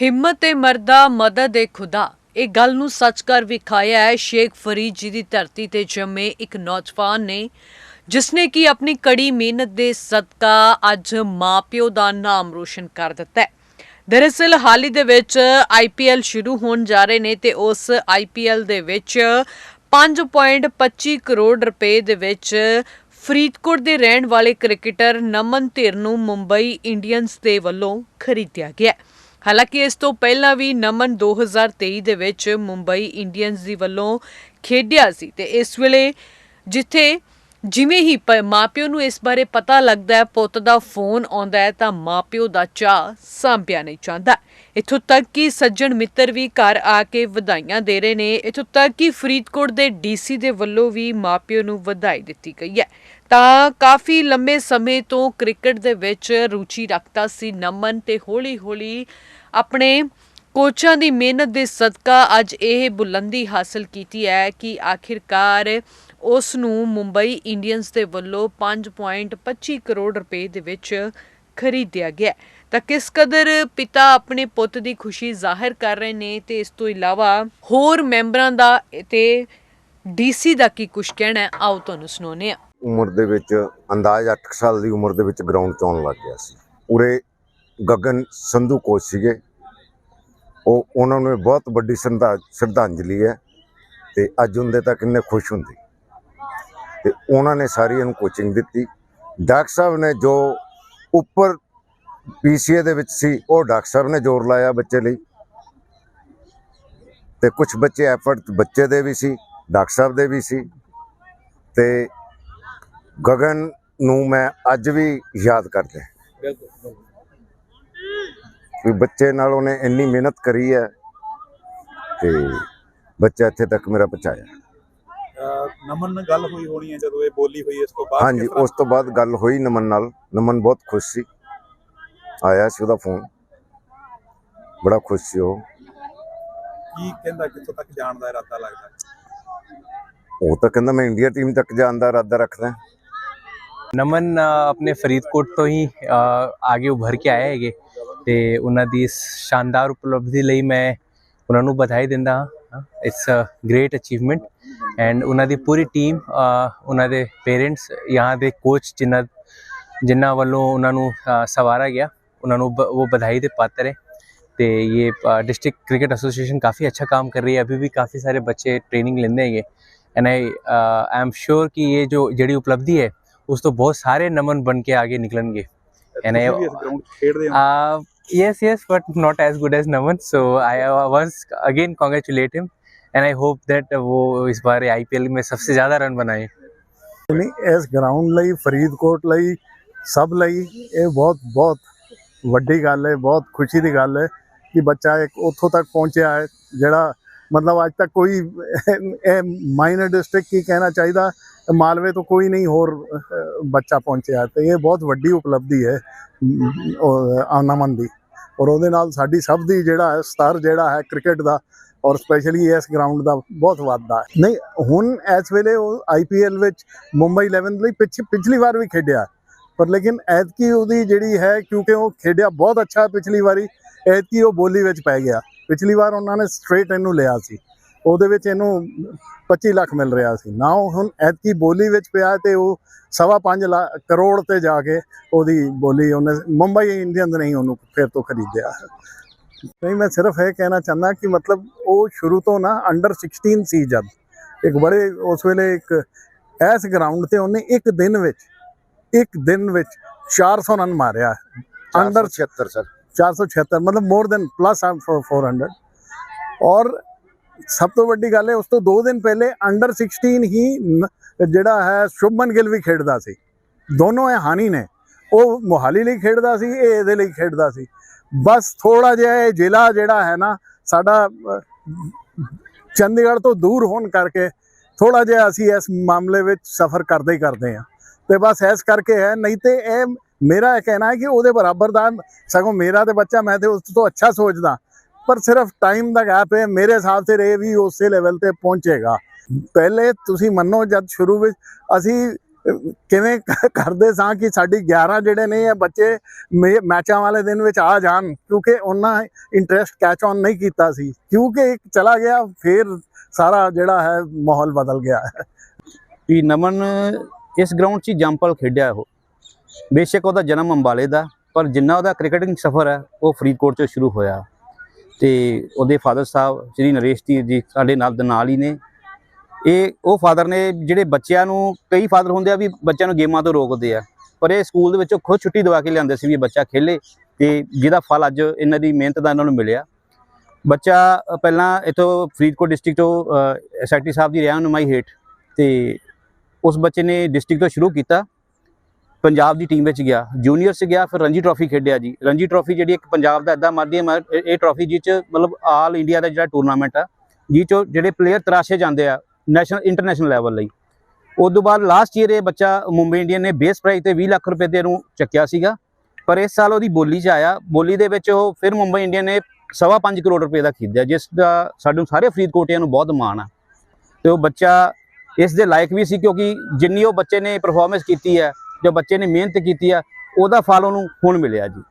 ਹਿੰਮਤ ਤੇ ਮਰਦਾ ਮਦਦ ਏ ਖੁਦਾ ਇਹ ਗੱਲ ਨੂੰ ਸੱਚ ਕਰ ਵਿਖਾਇਆ ਹੈ ਸ਼ੇਖ ਫਰੀਦ ਜੀ ਦੀ ਧਰਤੀ ਤੇ ਜੰਮੇ ਇੱਕ ਨੌਜਵਾਨ ਨੇ, ਜਿਸਨੇ ਕਿ ਆਪਣੀ ਕੜੀ ਮਿਹਨਤ ਦੇ ਸਦਕਾ ਅੱਜ ਮਾਪਿਓ ਦਾ ਨਾਮ ਰੋਸ਼ਨ ਕਰ ਦਿੱਤਾ ਹੈ ਦਰਅਸਲ ਹਾਲ ਹੀ ਦੇ ਵਿੱਚ ਆਈਪੀਐਲ ਸ਼ੁਰੂ ਹੋਣ ਜਾ ਰਹੇ ਨੇ ਤੇ ਉਸ ਆਈਪੀਐਲ ਦੇ ਵਿੱਚ 5.25 ਕਰੋੜ ਰੁਪਏ ਦੇ ਵਿੱਚ ਫਰੀਦਕੋਟ ਦੇ ਰਹਿਣ ਵਾਲੇ ਕ੍ਰਿਕਟਰ ਨਮਨ ਧਿਰ ਨੂੰ ਮੁੰਬਈ ਇੰਡੀਅਨਸ ਦੇ ਵੱਲੋਂ ਖਰੀਦਿਆ ਗਿਆ ਹੈ। ਹਾਲਾਂਕਿ ਇਸ ਤੋਂ ਪਹਿਲਾਂ ਵੀ ਨਮਨ 2023 ਦੇ ਵਿੱਚ ਮੁੰਬਈ ਇੰਡੀਅਨਸ ਦੀ ਵੱਲੋਂ ਖੇਡਿਆ ਸੀ ਤੇ ਇਸ ਵੇਲੇ ਜਿੱਥੇ ਜਿਵੇਂ ਹੀ ਪ- ਮਾਪਿਓ ਨੂੰ ਇਸ ਬਾਰੇ ਪਤਾ ਲੱਗਦਾ ਹੈ, ਪੁੱਤ ਦਾ ਫੋਨ ਆਉਂਦਾ ਹੈ, ਤਾਂ ਮਾਪਿਓ ਦਾ ਚਾਹ ਸਾਂਭਿਆ ਨਹੀਂ ਜਾਂਦਾ। ਇੱਥੋਂ ਤੱਕ ਕਿ ਸੱਜਣ ਮਿੱਤਰ ਵੀ ਘਰ ਆ ਕੇ ਵਧਾਈਆਂ ਦੇ ਰਹੇ ਨੇ। ਇੱਥੋਂ ਤੱਕ ਕਿ ਫਰੀਦਕੋਟ ਦੇ ਡੀਸੀ ਦੇ ਵੱਲੋਂ ਵੀ ਮਾਪਿਓ ਨੂੰ ਵਧਾਈ ਦਿੱਤੀ ਗਈ ਹੈ। ਤਾਂ ਕਾਫੀ ਲੰਮੇ ਸਮੇਂ ਤੋਂ ਕ੍ਰਿਕਟ ਦੇ ਵਿੱਚ ਰੁਚੀ ਰੱਖਦਾ ਸੀ ਨਮਨ ਤੇ ਹੌਲੀ-ਹੌਲੀ ਆਪਣੇ ਕੋਚਾਂ ਦੀ ਮਿਹਨਤ ਦੇ ਸਦਕਾ ਅੱਜ ਇਹ ਬੁਲੰਦੀ ਹਾਸਲ ਕੀਤੀ ਹੈ ਕਿ ਆਖਿਰਕਾਰ ਉਸ ਨੂੰ ਮੁੰਬਈ ਇੰਡੀਅਨਸ ਦੇ ਵੱਲੋਂ 5.25 ਕਰੋੜ ਰੁਪਏ ਦੇ ਵਿੱਚ ਖਰੀਦਿਆ ਗਿਆ ਤਾਂ ਕਿਸ ਕਦਰ ਪਿਤਾ ਆਪਣੇ ਪੁੱਤ ਦੀ ਖੁਸ਼ੀ ਜ਼ਾਹਿਰ ਕਰ ਰਹੇ ਨੇ ਤੇ ਇਸ ਤੋਂ ਇਲਾਵਾ ਹੋਰ ਮੈਂਬਰਾਂ ਦਾ ਤੇ ਡੀਸੀ ਦਾ ਕੀ ਕੁਝ ਕਹਿਣਾ ਹੈ, ਆਓ ਤੁਹਾਨੂੰ ਸੁਣਾਉਂਦੇ ਹਾਂ। ਉਮਰ ਦੇ ਵਿੱਚ ਅੰਦਾਜ਼ 8 ਸਾਲ ਦੀ ਉਮਰ ਦੇ ਵਿੱਚ ਗਰਾਊਂਡ 'ਚ ਆਉਣ ਲੱਗ ਗਿਆ ਸੀ। ਉਰੇ ਗਗਨ ਸੰਧੂ ਕੋਚ ਸੀਗੇ। ਉਹ, ਉਹਨਾਂ ਨੂੰ ਬਹੁਤ ਵੱਡੀ ਸ਼ਰਧਾ, ਸ਼ਰਧਾਂਜਲੀ ਹੈ ਤੇ ਅੱਜ ਉਹਦੇ ਤੱਕ ਇੰਨੇ ਖੁਸ਼ ਹੁੰਦੇ। ਤੇ ਉਹਨਾਂ ਨੇ ਸਾਰੀ ਇਹਨੂੰ ਕੋਚਿੰਗ ਦਿੱਤੀ। ਡਾਕਟਰ ਸਾਹਿਬ ਨੇ ਜੋ ਉੱਪਰ ਪੀਸੀਏ ਦੇ ਵਿੱਚ ਸੀ, ਉਹ ਡਾਕਟਰ ਸਾਹਿਬ ਨੇ ਜ਼ੋਰ ਲਾਇਆ ਬੱਚੇ ਲਈ। ਤੇ ਕੁਝ ਬੱਚੇ ਐਫਰਟ ਬੱਚੇ ਦੇ ਵੀ ਸੀ, ਡਾਕਟਰ ਸਾਹਿਬ ਦੇ ਵੀ ਸੀ। ਤੇ ਗਗਨ ਨੂੰ ਮੈਂ ਅੱਜ ਵੀ ਯਾਦ ਕਰਦਾ ਵੀ ਬੱਚੇ ਨਾਲ ਉਹਨੇ ਇੰਨੀ ਮਿਹਨਤ ਕਰੀ ਹੈ ਤੇ ਬੱਚਾ ਇੱਥੇ ਤੱਕ ਮੇਰਾ ਪਹੁੰਚਾਇਆ। ਨਮਨ ਨਾਲ ਗੱਲ ਹੋਈ ਹੋਣੀ ਹੈ ਜਦੋਂ ਇਹ ਬੋਲੀ ਹੋਈ ਇਸ ਤੋਂ ਬਾਅਦ ਹਾਂਜੀ ਕਿਸ ਤਰ੍ਹਾਂ- ਉਸ ਤੋਂ ਬਾਅਦ ਗੱਲ ਹੋਈ ਨਮਨ ਨਾਲ। ਨਮਨ ਬਹੁਤ ਖੁਸ਼ ਸੀ। ਆਇਆ ਸੀ ਉਹਦਾ ਫੋਨ। ਬੜਾ ਖੁਸ਼ ਸੀ ਉਹ। ਕੀ ਕਹਿੰਦਾ ਕਿੱਥੋਂ ਤੱਕ ਜਾਣ ਦਾ ਇਰਾਦਾ ਲੱਗਦਾ? ਉਹ ਤਾਂ ਕਹਿੰਦਾ ਮੈਂ ਇੰਡੀਆ ਟੀਮ ਤੱਕ ਜਾਣ ਦਾ ਇਰਾਦਾ ਰੱਖਦਾ। ਨਮਨ ਅ, ਆਪਣੇ ਫਰੀਦਕੋਟ ਤੋਂ ਹੀ ਅ, ਆਗੇ ਉਭਰ ਕੇ ਆਏ ਹੈਗੇ। ਤੇ ਉਹਨਾਂ ਦੀ ਇਸ ਸ਼ਾਨਦਾਰ ਉਪਲਬਧੀ ਲਈ ਮੈਂ ਉਹਨਾਂ ਨੂੰ ਵਧਾਈ ਦਿੰਦਾ ਹਾਂ। It's a great achievement and ਉਹਨਾਂ ਦੀ ਪੂਰੀ ਟੀਮ ਉਹਨਾਂ ਦੇ ਪੇਰੈਂਟਸ ਯਹਾਂ ਦੇ ਕੋਚ ਜਿਨ੍ਹਾਂ ਜਿਨ੍ਹਾਂ ਵੱਲੋਂ ਉਹਨਾਂ ਨੂੰ ਸਵਾਰਾ ਗਿਆ ਉਹਨਾਂ ਨੂੰ ਉਹ ਵਧਾਈ ਦੇ ਪਾਤਰ ਹੈ। ਤੇ ਇਹ ਡਿਸਟ੍ਰਿਕਟ ਕ੍ਰਿਕਟ ਐਸੋਸੀਏਸ਼ਨ ਕਾਫੀ ਅੱਛਾ ਕੰਮ ਕਰ ਰਹੀ ਹੈ। ਅਭੀ ਵੀ ਕਾਫੀ ਸਾਰੇ ਬੱਚੇ ਟ੍ਰੇਨਿੰਗ ਲੈਂਦੇ ਹੈਗੇ। ਐਂਡ ਆਈ ਆਈ ਐਮ ਸ਼ੋਰ ਕਿ ਇਹ ਜੋ ਜਿਹੜੀ ਉਪਲਬਧੀ ਹੈ ਉਸ ਤੋਂ ਬਹੁਤ ਸਾਰੇ ਨਮਨ ਬਣ ਕੇ ਆਗੇ ਨਿਕਲਣਗੇ। ਐਂਡ ਆਈ ਖੇਡਦੇ ਹਾਂ? Yes yes but not as good as Naman. So I once again congratulate him congratulate him, and I hope that uh, वो इस बार आईपीएल में सबसे ज्यादा रन बनाए. ਨਹੀਂ ਇਸ ਗਰਾਊਂਡ ਲਈ ਫਰੀਦਕੋਟ ਲਈ ਸਭ ਲਈ ਇਹ ਬਹੁਤ ਬਹੁਤ ਵੱਡੀ ਗੱਲ ਹੈ ਬਹੁਤ ਖੁਸ਼ੀ ਦੀ ਗੱਲ ਹੈ ਕਿ ਬੱਚਾ ਇੱਕ ਉੱਥੋਂ ਤੱਕ ਪਹੁੰਚਿਆ ਹੈ ਜਿਹੜਾ ਮਤਲਬ ਅੱਜ ਤੱਕ ਕੋਈ ਇਹ ਮਾਈਨਰ ਡਿਸਟ੍ਰਿਕਟ ਕੀ ਕਹਿਣਾ ਚਾਹੀਦਾ ਮਾਲਵੇ ਤੋਂ ਕੋਈ ਨਹੀਂ ਹੋਰ ਅਹ, ਬੱਚਾ ਪਹੁੰਚਿਆ ਤੇ ਇਹ ਬਹੁਤ ਵੱਡੀ ਉਪਲਬਧੀ ਹੈ ਅਮ, ਉਹ ਆਨਮਨ ਦੀ ਔਰ ਉਹਦੇ ਨਾਲ ਸਾਡੀ ਸਭ ਦੀ ਜਿਹੜਾ ਹੈ ਸਤਰ ਜਿਹੜਾ ਹੈ ਕ੍ਰਿਕਟ ਦਾ ਔਰ ਸਪੈਸ਼ਲੀ ਇਸ ਗਰਾਊਂਡ ਦਾ ਬਹੁਤ ਵਾਧਾ ਨਹੀਂ, ਹੁਣ ਇਸ ਵੇਲੇ ਉਹ ਆਈਪੀਐਲ ਵਿੱਚ ਮੁੰਬਈ 11 ਲਈ ਪਿਛ, ਪਿਛਲੀ ਵਾਰ ਵੀ ਖੇਡਿਆ। ਪਰ ਲੇਕਿਨ ਐਤਕੀ ਉਹਦੀ ਜਿਹੜੀ ਹੈ, ਕਿਉਂਕਿ ਉਹ ਖੇਡਿਆ ਬਹੁਤ ਅੱਛਾ ਪਿਛਲੀ ਵਾਰੀ, ਐਤਕੀ ਉਹ ਬੋਲੀ ਵਿੱਚ ਪੈ ਗਿਆ। ਪਿਛਲੀ ਵਾਰ ਉਹਨਾਂ ਨੇ ਸਟ੍ਰੇਟ ਇਹਨੂੰ ਲਿਆ ਸੀ। ਉਹਦੇ ਵਿੱਚ ਇਹਨੂੰ 25 ਲੱਖ ਮਿਲ ਰਿਹਾ ਸੀ। ਨਾ ਉਹ ਹੁਣ ਐਤਕੀ ਬੋਲੀ ਵਿੱਚ ਪਿਆ ਤੇ ਉਹ ਸਵਾ ਪੰਜ ਲੱਖ ਕਰੋੜ ਤੇ ਜਾ ਕੇ ਉਹਦੀ ਬੋਲੀ ਉਹਨੇ ਮੁੰਬਈ ਇੰਡੀਅਨਸ ਨਹੀਂ ਉਹਨੂੰ ਫਿਰ ਤੋਂ ਖਰੀਦਿਆ ਨਹੀਂ ਮੈਂ ਸਿਰਫ ਇਹ ਕਹਿਣਾ ਚਾਹੁੰਦਾ ਕਿ ਮਤਲਬ ਉਹ ਸ਼ੁਰੂ ਤੋਂ ਨਾ ਅੰਡਰ 16 ਸੀ ਜਦ। ਇੱਕ ਬੜੇ ਉਸ ਵੇਲੇ ਇੱਕ ਇਸ ਗਰਾਊਂਡ ਤੇ ਉਹਨੇ ਇੱਕ ਦਿਨ ਵਿੱਚ ਇੱਕ ਦਿਨ ਵਿੱਚ 400 ਰਨ ਮਾਰਿਆ। Under 76 sir. 476 ਮਤਲਬ ਮੋਰ ਦੈਨ ਪਲੱਸ 400 ਔਰ ਸਭ ਤੋਂ ਵੱਡੀ ਗੱਲ ਹੈ ਉਸ ਤੋਂ 2 ਦਿਨ ਪਹਿਲੇ ਅੰਡਰ 16 ਹੀ ਜਿਹੜਾ ਹੈ ਸ਼ੁਭਮਨ ਗਿੱਲ ਵੀ ਖੇਡਦਾ ਸੀ। ਦੋਨੋਂ ਇਹ ਹਾਨੀ ਨੇ। ਉਹ ਮੋਹਾਲੀ ਲਈ ਖੇਡਦਾ ਸੀ, ਇਹ ਇਹਦੇ ਲਈ ਖੇਡਦਾ ਸੀ। ਬਸ ਥੋੜਾ ਜਿਹਾ ਇਹ ਜ਼ਿਲ੍ਹਾ ਜਿਹੜਾ ਹੈ ਨਾ, ਸਾਡਾ ਚੰਡੀਗੜ੍ਹ ਤੋਂ ਦੂਰ ਹੋਣ ਕਰਕੇ ਥੋੜਾ ਜਿਹਾ ਅਸੀਂ ਇਸ ਮਾਮਲੇ ਵਿੱਚ ਸਫ਼ਰ ਕਰਦੇ ਹੀ ਕਰਦੇ ਹਾਂ। ਤੇ ਬਸ ਇਸ ਕਰਕੇ ਹੈ, ਨਹੀਂ ਤੇ ਇਹ ਮੇਰਾ ਇਹ ਕਹਿਣਾ ਹੈ ਕਿ ਉਹਦੇ ਬਰਾਬਰ ਦਾ ਸਗੋਂ ਮੇਰਾ ਤੇ ਬੱਚਾ, ਮੈਂ ਤੇ ਉਸ ਤੋਂ ਅੱਛਾ ਸੋਚਦਾ। ਪਰ ਸਿਰਫ ਟਾਈਮ ਦਾ ਗੈਪ ਹੈ ਮੇਰੇ ਹਿਸਾਬ 'ਤੇ ਇਹ ਵੀ ਉਸੇ ਲੈਵਲ ਤੇ ਪਹੁੰਚੇਗਾ। ਪਹਿਲੇ ਤੁਸੀਂ ਮੰਨੋ, ਜਦ ਸ਼ੁਰੂ ਵਿੱਚ ਅਸੀਂ ਕਿਵੇਂ ਕਰਦੇ ਸਾਂ ਕਿ ਸਾਡੀ 11 ਜਿਹੜੇ ਨੇ ਇਹ ਬੱਚੇ ਮੇ- ਮੈਚਾਂ ਵਾਲੇ ਦਿਨ ਵਿੱਚ ਆ ਜਾਣ, ਕਿਉਂਕਿ ਉਹਨਾਂ ਇੰਟਰਸਟ ਕੈਚ ਔਨ ਨਹੀਂ ਕੀਤਾ ਸੀ। ਕਿਉਂਕਿ ਇੱਕ ਚਲਾ ਗਿਆ, ਫਿਰ ਸਾਰਾ ਜਿਹੜਾ ਹੈ ਮਾਹੌਲ ਬਦਲ ਗਿਆ। ਹੈ ਵੀ ਨਮਨ ਇਸ ਗਰਾਊਂਡ 'ਚ ਹੀ ਜੰਪਲ ਖੇਡਿਆ ਉਹ। ਬੇਸ਼ੱਕ ਉਹਦਾ ਜਨਮ ਅੰਬਾਲੇ ਦਾ, ਪਰ ਜਿੰਨਾ ਉਹਦਾ ਕ੍ਰਿਕਟਿੰਗ ਸਫ਼ਰ ਹੈ, ਉਹ ਫਰੀਦਕੋਟ 'ਤੋਂ ਸ਼ੁਰੂ ਹੋਇਆ। ਤੇ ਉਹਦੇ ਫਾਦਰ ਸਾਹਿਬ, ਸ੍ਰੀ ਨਰੇਸ਼ ਧੀਰ ਜੀ ਸਾਡੇ ਨਾਲ ਦੇ ਨਾਲ ਹੀ ਨੇ। ਇਹ ਉਹ ਫਾਦਰ ਨੇ ਜਿਹੜੇ ਬੱਚਿਆਂ ਨੂੰ, ਕਈ ਫਾਦਰ ਹੁੰਦੇ ਆ ਵੀ ਬੱਚਿਆਂ ਨੂੰ ਗੇਮਾਂ ਤੋਂ ਰੋਕਦੇ ਆ। ਪਰ ਇਹ ਸਕੂਲ ਦੇ ਵਿੱਚੋਂ ਖੁਦ ਛੁੱਟੀ ਦਵਾ ਕੇ ਲਿਆਂਦੇ ਸੀ ਵੀ ਬੱਚਾ ਖੇਲੇ ਤੇ ਜਿਹਦਾ ਫਲ ਅੱਜ ਇਹਨਾਂ ਦੀ ਮਿਹਨਤ ਦਾ ਇਹਨਾਂ ਨੂੰ ਮਿਲਿਆ। ਬੱਚਾ ਪਹਿਲਾਂ ਇਥੋਂ ਫਰੀਦਕੋਟ ਡਿਸਟ੍ਰਿਕਟ ਤੋਂ ਐਸਆਈਟੀ ਸਾਹਿਬ ਦੀ ਰਹਿਨੁਮਾਈ ਹੇਠ ਤੇ ਉਸ ਬੱਚੇ ਨੇ ਡਿਸਟ੍ਰਿਕਟ ਤੋਂ ਸ਼ੁਰੂ ਕੀਤਾ। ਪੰਜਾਬ ਦੀ ਟੀਮ ਵਿੱਚ ਗਿਆ। ਜੂਨੀਅਰ 'ਚ ਗਿਆ, ਫਿਰ ਰਣਜੀ ਟਰਾਫੀ ਖੇਡਿਆ ਜੀ। ਰਣਜੀ ਟਰਾਫੀ ਜਿਹੜੀ ਇੱਕ ਪੰਜਾਬ ਦਾ ਇਦਾਂ ਮਾਧਿਅਮ ਹੈ ਇਹ- ਇਹ ਟਰਾਫੀ ਜਿਹ 'ਚ ਮਤਲਬ ਆਲ ਇੰਡੀਆ ਦਾ ਜਿਹੜਾ ਟੂਰਨਾਮੈਂਟ ਆ, ਜਿਹ 'ਚੋਂ ਜਿਹੜੇ ਪਲੇਅਰ ਤਰਾਸ਼ੇ ਜਾਂਦੇ ਆ ਨੈਸ਼ਨਲ ਇੰਟਰਨੈਸ਼ਨਲ ਲੈਵਲ ਲਈ। ਉਸ ਤੋਂ ਬਾਅਦ ਲਾਸਟ ਈਅਰ ਇਹ ਬੱਚਾ ਮੁੰਬਈ ਇੰਡੀਅਨ ਨੇ ਬੇਸ ਪ੍ਰਾਈਜ਼ ਤੇ 20 ਲੱਖ ਰੁਪਏ ਦੇ ਨੂੰ ਚੱਕਿਆ ਸੀਗਾ। ਪਰ ਇਸ ਸਾਲ ਉਹਦੀ ਬੋਲੀ 'ਚ ਆਇਆ। ਬੋਲੀ ਦੇ ਵਿੱਚ ਉਹ ਫਿਰ ਮੁੰਬਈ ਇੰਡੀਅਨ ਨੇ ਸਵਾ ਪੰਜ ਕਰੋੜ ਰੁਪਏ ਦਾ ਖਰੀਦਿਆ, ਜਿਸ ਦਾ ਸਾਨੂੰ ਸਾਰੇ ਫਰੀਦਕੋਟਿਆਂ ਨੂੰ ਬਹੁਤ ਮਾਣ ਆ। ਤੇ ਉਹ ਬੱਚਾ ਇਸ ਦੇ ਲਾਇਕ ਵੀ ਸੀ ਕਿਉਂਕਿ ਜਿੰਨੀ ਉਹ ਬੱਚੇ ਨੇ ਪਰਫਾਰਮੈਂਸ ਕੀਤੀ ਹੈ, ਜੋ ਬੱਚੇ ਨੇ ਮਿਹਨਤ ਕੀਤੀ ਆ ਉਹਦਾ ਫਲ ਉਹਨੂੰ ਹੁਣ ਮਿਲਿਆ ਜੀ।